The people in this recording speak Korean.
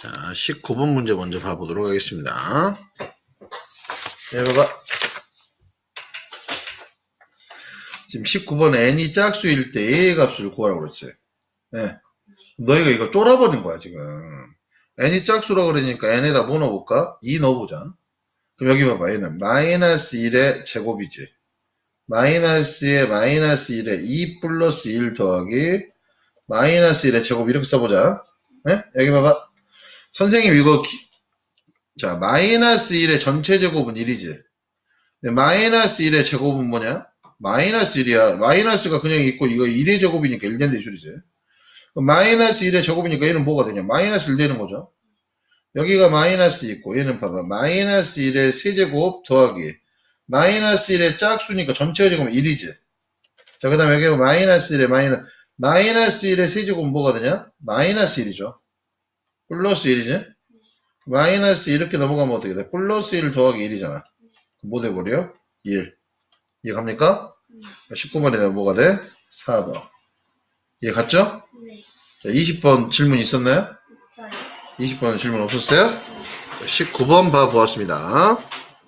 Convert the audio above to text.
자, 19번 문제 먼저 봐보도록 하겠습니다. 네, 봐봐. 지금 19번 n이 짝수일 때 a의 값을 구하라고 그랬지. 네. 너희가 이거 쫄아버린 거야, 지금. n이 짝수라고 그러니까 n에다 뭐 넣어볼까? 2 넣어보자. 그럼 여기 봐봐. 얘는 마이너스 1의 제곱이지. 마이너스에 마이너스 1에 2 플러스 1 더하기 마이너스 1의 제곱 이렇게 써보자. 예? 여기 봐봐. 선생님 이거 기- 자 마이너스 1의 전체 제곱은 1이지. 근데 마이너스 1의 제곱은 뭐냐? 마이너스 1이야. 마이너스가 그냥 있고 이거 1의 제곱이니까 1된 대줄이지. 마이너스 1의 제곱이니까 얘는 뭐가 되냐? 마이너스 1 되는 거죠. 여기가 마이너스 있고 얘는 봐봐. 마이너스 1의 세제곱 더하기 마이너스 1의 짝수니까 전체 제곱은 1이지. 자, 그 다음에 여기 마이너스 1의 마이너스, 마이너스 1의 세제곱은 뭐가 되냐? 마이너스 1이죠. 플러스 1이지? 마이너스 이렇게 넘어가면 어떻게 돼? 플러스 1 더하기 1이잖아. 뭐 돼버려? 1. 이해갑니까? 19번에 뭐가 돼? 4번. 이해 갔죠? 네. 자, 20번 질문 있었나요? 있어요. 20번 질문 없었어요? 19번 봐보았습니다.